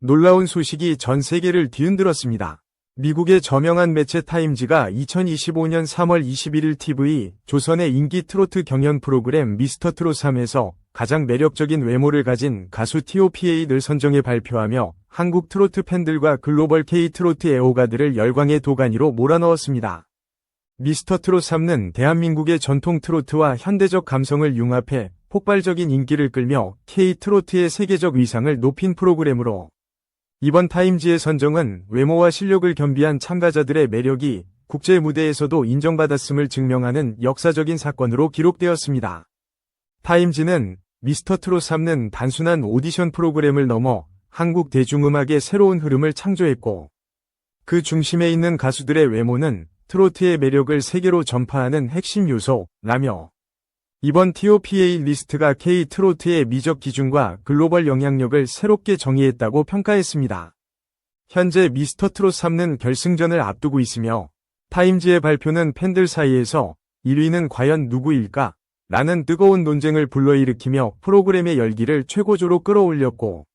놀라운 소식이 전 세계를 뒤흔들었습니다. 미국의 저명한 매체 타임지가 2025년 3월 21일 TV 조선의 인기 트로트 경연 프로그램 미스터 트롯 3에서 가장 매력적인 외모를 가진 가수 T.O.P.A.를 선정해 발표하며 한국 트로트 팬들과 글로벌 K-트로트 애호가들을 열광의 도가니로 몰아넣었습니다. 미스터 트롯 3는 대한민국의 전통 트로트와 현대적 감성을 융합해 폭발적인 인기를 끌며 K-트로트의 세계적 위상을 높인 프로그램으로 이번 타임지의 선정은 외모와 실력을 겸비한 참가자들의 매력이 국제 무대에서도 인정받았음을 증명하는 역사적인 사건으로 기록되었습니다. 타임지는 미스터 트롯 3는 단순한 오디션 프로그램을 넘어 한국 대중음악의 새로운 흐름을 창조했고 그 중심에 있는 가수들의 외모는 트로트의 매력을 세계로 전파하는 핵심 요소라며 이번 TOPA 리스트가 K-트로트의 미적 기준과 글로벌 영향력을 새롭게 정의했다고 평가했습니다. 현재 미스터 트롯 3는 결승전을 앞두고 있으며 타임지의 발표는 팬들 사이에서 1위는 과연 누구일까? 라는 뜨거운 논쟁을 불러일으키며 프로그램의 열기를 최고조로 끌어올렸고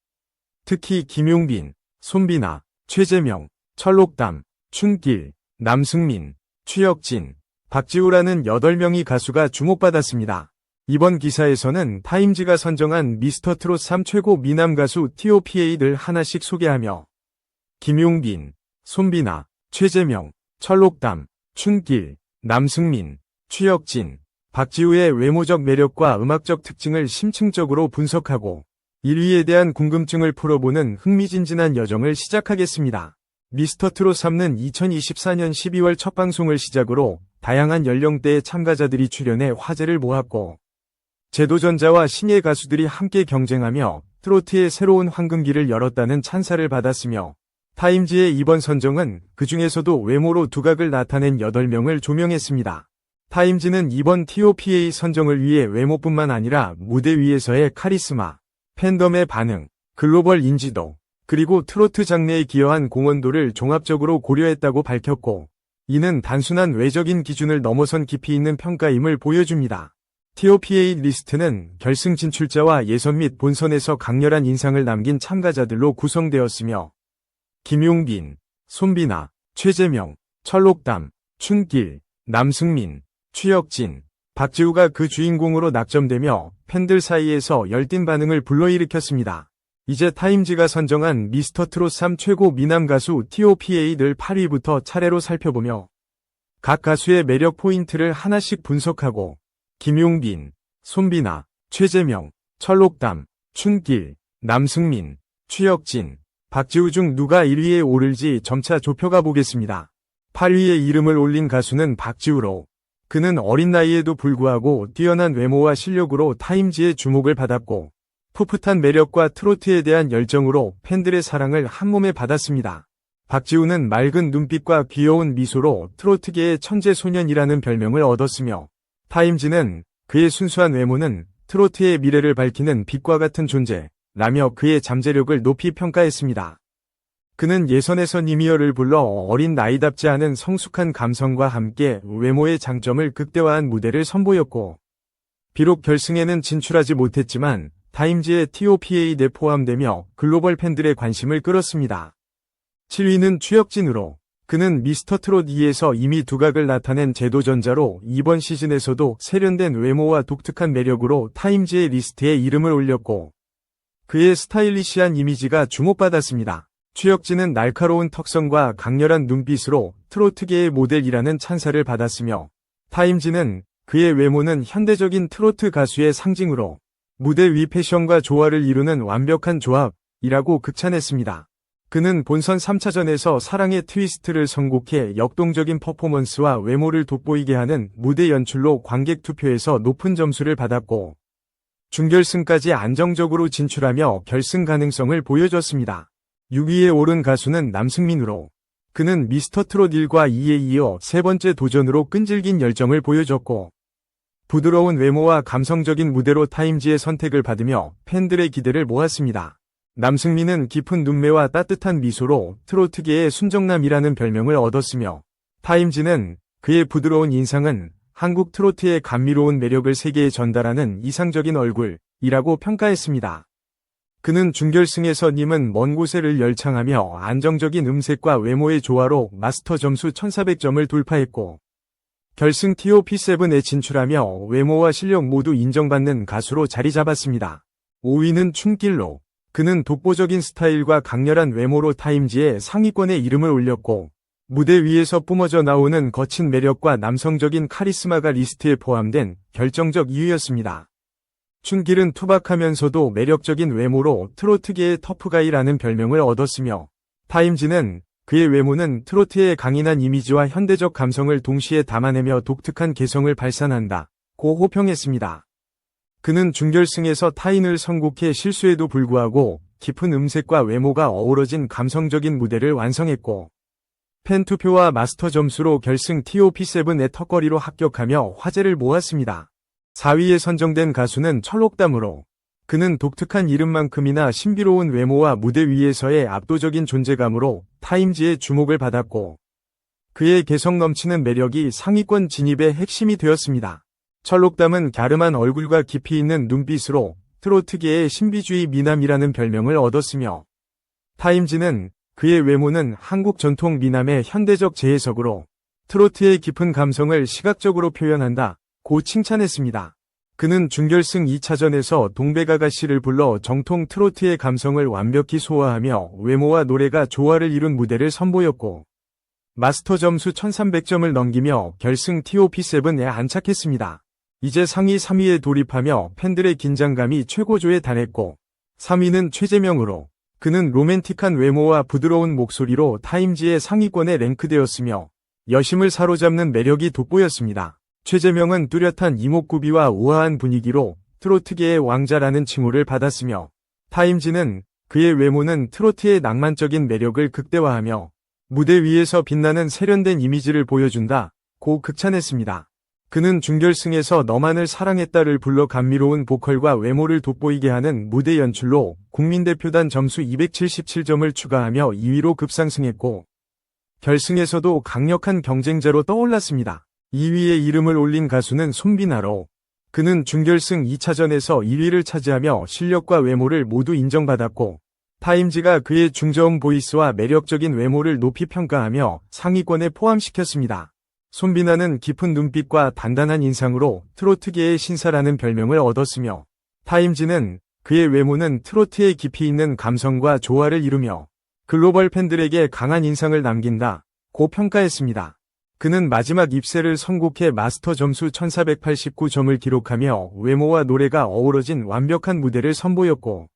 특히 김용빈, 손비나, 최재명, 철록담, 춘길, 남승민, 추혁진, 박지우라는 8명의 가수가 주목받았습니다. 이번 기사에서는 타임지가 선정한 미스터 트롯 3 최고 미남 가수 TOPA를 하나씩 소개하며 김용빈, 손비나, 최재명, 철록담, 춘길, 남승민, 추혁진, 박지우의 외모적 매력과 음악적 특징을 심층적으로 분석하고 1위에 대한 궁금증을 풀어보는 흥미진진한 여정을 시작하겠습니다. 미스터 트롯 3는 2024년 12월 첫 방송을 시작으로 다양한 연령대의 참가자들이 출연해 화제를 모았고 제도전자와 신예 가수들이 함께 경쟁하며 트로트의 새로운 황금기를 열었다는 찬사를 받았으며 타임지의 이번 선정은 그 중에서도 외모로 두각을 나타낸 8명을 조명했습니다. 타임지는 이번 TOPA 선정을 위해 외모뿐만 아니라 무대 위에서의 카리스마, 팬덤의 반응, 글로벌 인지도, 그리고 트로트 장르에 기여한 공헌도를 종합적으로 고려했다고 밝혔고, 이는 단순한 외적인 기준을 넘어선 깊이 있는 평가임을 보여줍니다. TOPA 리스트는 결승 진출자와 예선 및 본선에서 강렬한 인상을 남긴 참가자들로 구성되었으며, 김용빈, 손비나, 최재명, 철록담, 춘길, 남승민, 추혁진, 박지우가 그 주인공으로 낙점되며 팬들 사이에서 열띤 반응을 불러일으켰습니다. 이제 타임지가 선정한 미스터 트롯 3 최고 미남 가수 TOPA를 8위부터 차례로 살펴보며 각 가수의 매력 포인트를 하나씩 분석하고 김용빈, 손비나, 최재명, 철록담, 춘길, 남승민, 추혁진, 박지우 중 누가 1위에 오를지 점차 좁혀가 보겠습니다. 8위에 이름을 올린 가수는 박지우로 그는 어린 나이에도 불구하고 뛰어난 외모와 실력으로 타임지의 주목을 받았고 풋풋한 매력과 트로트에 대한 열정으로 팬들의 사랑을 한몸에 받았습니다. 박지우는 맑은 눈빛과 귀여운 미소로 트로트계의 천재 소년이라는 별명을 얻었으며 타임지는 그의 순수한 외모는 트로트의 미래를 밝히는 빛과 같은 존재라며 그의 잠재력을 높이 평가했습니다. 그는 예선에서 니미어를 불러 어린 나이답지 않은 성숙한 감성과 함께 외모의 장점을 극대화한 무대를 선보였고 비록 결승에는 진출하지 못했지만 타임즈의 TOPA 내 포함되며 글로벌 팬들의 관심을 끌었습니다. 7위는 추혁진으로 그는 미스터 트롯 2에서 이미 두각을 나타낸 제도전자로 이번 시즌에서도 세련된 외모와 독특한 매력으로 타임즈의 리스트에 이름을 올렸고 그의 스타일리시한 이미지가 주목받았습니다. 추혁진은 날카로운 턱선과 강렬한 눈빛으로 트로트계의 모델이라는 찬사를 받았으며 타임지는 그의 외모는 현대적인 트로트 가수의 상징으로 무대 위 패션과 조화를 이루는 완벽한 조합이라고 극찬했습니다. 그는 본선 3차전에서 사랑의 트위스트를 선곡해 역동적인 퍼포먼스와 외모를 돋보이게 하는 무대 연출로 관객 투표에서 높은 점수를 받았고 준결승까지 안정적으로 진출하며 결승 가능성을 보여줬습니다. 6위에 오른 가수는 남승민으로 그는 미스터 트롯 1과 2에 이어 세 번째 도전으로 끈질긴 열정을 보여줬고 부드러운 외모와 감성적인 무대로 타임지의 선택을 받으며 팬들의 기대를 모았습니다. 남승민은 깊은 눈매와 따뜻한 미소로 트로트계의 순정남이라는 별명을 얻었으며 타임지는 그의 부드러운 인상은 한국 트로트의 감미로운 매력을 세계에 전달하는 이상적인 얼굴이라고 평가했습니다. 그는 준결승에서 님은 먼 곳에를 열창하며 안정적인 음색과 외모의 조화로 마스터 점수 1400점을 돌파했고 결승 TOP7에 진출하며 외모와 실력 모두 인정받는 가수로 자리 잡았습니다. 5위는 춤길로 그는 독보적인 스타일과 강렬한 외모로 타임지의 상위권에 이름을 올렸고 무대 위에서 뿜어져 나오는 거친 매력과 남성적인 카리스마가 리스트에 포함된 결정적 이유였습니다. 춘길은 투박하면서도 매력적인 외모로 트로트계의 터프가이라는 별명을 얻었으며 타임지는 그의 외모는 트로트의 강인한 이미지와 현대적 감성을 동시에 담아내며 독특한 개성을 발산한다. 고 호평했습니다. 그는 준결승에서 타인을 선곡해 실수에도 불구하고 깊은 음색과 외모가 어우러진 감성적인 무대를 완성했고 팬 투표와 마스터 점수로 결승 TOP7의 턱걸이로 합격하며 화제를 모았습니다. 4위에 선정된 가수는 철록담으로 그는 독특한 이름만큼이나 신비로운 외모와 무대 위에서의 압도적인 존재감으로 타임지의 주목을 받았고 그의 개성 넘치는 매력이 상위권 진입의 핵심이 되었습니다. 철록담은 갸름한 얼굴과 깊이 있는 눈빛으로 트로트계의 신비주의 미남이라는 별명을 얻었으며 타임지는 그의 외모는 한국 전통 미남의 현대적 재해석으로 트로트의 깊은 감성을 시각적으로 표현한다 고 칭찬했습니다. 그는 준결승 2차전에서 동백아가씨를 불러 정통 트로트의 감성을 완벽히 소화하며 외모와 노래가 조화를 이룬 무대를 선보였고 마스터 점수 1300점을 넘기며 결승 TOP7에 안착했습니다. 이제 상위 3위에 돌입하며 팬들의 긴장감이 최고조에 달했고 3위는 최재명으로 그는 로맨틱한 외모와 부드러운 목소리로 타임지의 상위권에 랭크되었으며 여심을 사로잡는 매력이 돋보였습니다. 최재명은 뚜렷한 이목구비와 우아한 분위기로 트로트계의 왕자라는 칭호를 받았으며 타임지는 그의 외모는 트로트의 낭만적인 매력을 극대화하며 무대 위에서 빛나는 세련된 이미지를 보여준다 고 극찬했습니다. 그는 준결승에서 너만을 사랑했다를 불러 감미로운 보컬과 외모를 돋보이게 하는 무대 연출로 국민대표단 점수 277점을 추가하며 2위로 급상승했고 결승에서도 강력한 경쟁자로 떠올랐습니다. 2위에 이름을 올린 가수는 손비나로 그는 준결승 2차전에서 1위를 차지하며 실력과 외모를 모두 인정받았고 타임지가 그의 중저음 보이스와 매력적인 외모를 높이 평가하며 상위권에 포함시켰습니다. 손비나는 깊은 눈빛과 단단한 인상으로 트로트계의 신사라는 별명을 얻었으며 타임지는 그의 외모는 트로트의 깊이 있는 감성과 조화를 이루며 글로벌 팬들에게 강한 인상을 남긴다 고 평가했습니다. 그는 마지막 입세를 선곡해 마스터 점수 1489점을 기록하며 외모와 노래가 어우러진 완벽한 무대를 선보였고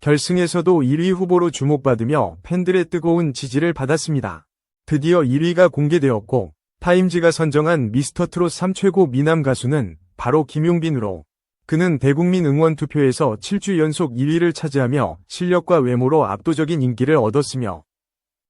결승에서도 1위 후보로 주목받으며 팬들의 뜨거운 지지를 받았습니다. 드디어 1위가 공개되었고 타임지가 선정한 미스터 트롯 3최고 미남 가수는 바로 김용빈으로 그는 대국민 응원 투표에서 7주 연속 1위를 차지하며 실력과 외모로 압도적인 인기를 얻었으며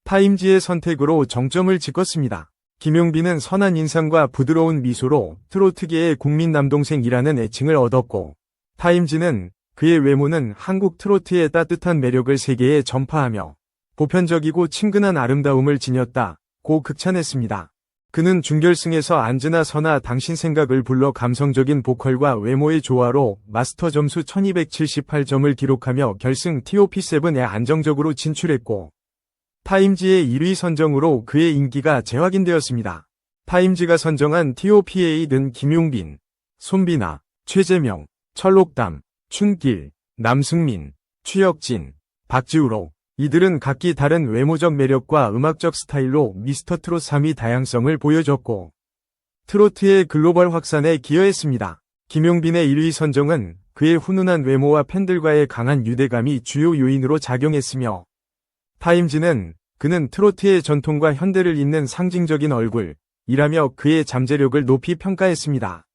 타임지의 선택으로 정점을 찍었습니다. 김용빈은 선한 인상과 부드러운 미소로 트로트계의 국민 남동생이라는 애칭을 얻었고 타임지는 그의 외모는 한국 트로트의 따뜻한 매력을 세계에 전파하며 보편적이고 친근한 아름다움을 지녔다 고 극찬했습니다. 그는 준결승에서 안즈나 서나 당신 생각을 불러 감성적인 보컬과 외모의 조화로 마스터 점수 1278점을 기록하며 결승 TOP7에 안정적으로 진출했고 타임지의 1위 선정으로 그의 인기가 재확인되었습니다. 타임지가 선정한 TOPA는 김용빈, 손비나, 최재명, 철록담, 춘길, 남승민, 추혁진, 박지우로 이들은 각기 다른 외모적 매력과 음악적 스타일로 미스터 트롯 3위 다양성을 보여줬고 트로트의 글로벌 확산에 기여했습니다. 김용빈의 1위 선정은 그의 훈훈한 외모와 팬들과의 강한 유대감이 주요 요인으로 작용했으며 타임즈는 그는 트로트의 전통과 현대를 잇는 상징적인 얼굴이라며 그의 잠재력을 높이 평가했습니다.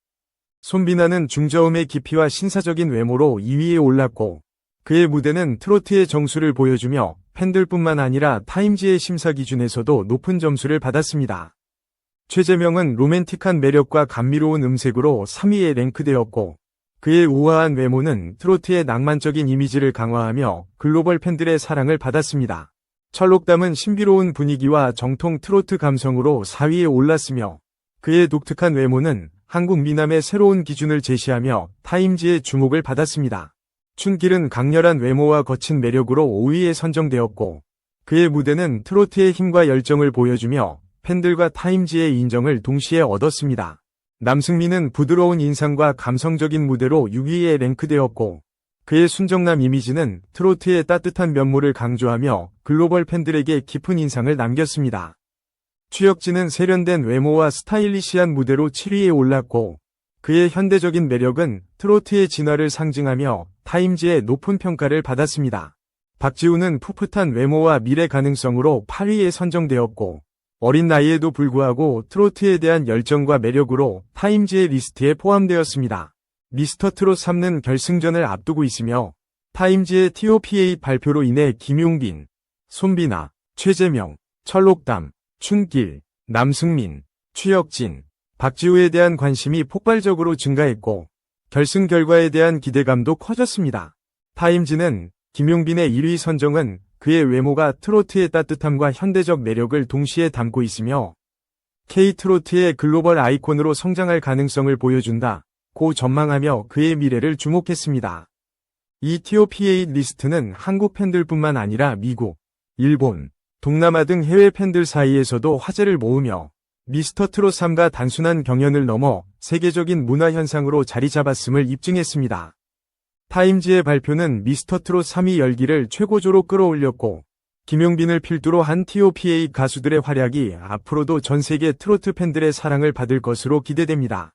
손비나는 중저음의 깊이와 신사적인 외모로 2위에 올랐고 그의 무대는 트로트의 정수를 보여주며 팬들뿐만 아니라 타임지의 심사 기준에서도 높은 점수를 받았습니다. 최재명은 로맨틱한 매력과 감미로운 음색으로 3위에 랭크되었고 그의 우아한 외모는 트로트의 낭만적인 이미지를 강화하며 글로벌 팬들의 사랑을 받았습니다. 철록담은 신비로운 분위기와 정통 트로트 감성으로 4위에 올랐으며 그의 독특한 외모는 한국 미남의 새로운 기준을 제시하며 타임지의 주목을 받았습니다. 춘길은 강렬한 외모와 거친 매력으로 5위에 선정되었고 그의 무대는 트로트의 힘과 열정을 보여주며 팬들과 타임지의 인정을 동시에 얻었습니다. 남승민은 부드러운 인상과 감성적인 무대로 6위에 랭크되었고 그의 순정남 이미지는 트로트의 따뜻한 면모를 강조하며 글로벌 팬들에게 깊은 인상을 남겼습니다. 추혁진은 세련된 외모와 스타일리시한 무대로 7위에 올랐고 그의 현대적인 매력은 트로트의 진화를 상징하며 타임지의 높은 평가를 받았습니다. 박지우는 풋풋한 외모와 미래 가능성으로 8위에 선정되었고 어린 나이에도 불구하고 트로트에 대한 열정과 매력으로 타임지의 리스트에 포함되었습니다. 미스터 트롯 3는 결승전을 앞두고 있으며 타임지의 TOPA 발표로 인해 김용빈, 손비나, 최재명, 철록담, 춘길, 남승민, 추혁진, 박지우에 대한 관심이 폭발적으로 증가했고 결승 결과에 대한 기대감도 커졌습니다. 타임지는 김용빈의 1위 선정은 그의 외모가 트로트의 따뜻함과 현대적 매력을 동시에 담고 있으며 K-트로트의 글로벌 아이콘으로 성장할 가능성을 보여준다. 고 전망하며 그의 미래를 주목했습니다. 이 TOPA 리스트는 한국 팬들뿐만 아니라 미국, 일본, 동남아 등 해외 팬들 사이에서도 화제를 모으며 미스터 트롯 3가 단순한 경연을 넘어 세계적인 문화 현상으로 자리 잡았음을 입증했습니다. 타임지의 발표는 미스터 트롯 3위 열기를 최고조로 끌어올렸고 김용빈을 필두로 한 TOPA 가수들의 활약이 앞으로도 전 세계 트로트 팬들의 사랑을 받을 것으로 기대됩니다.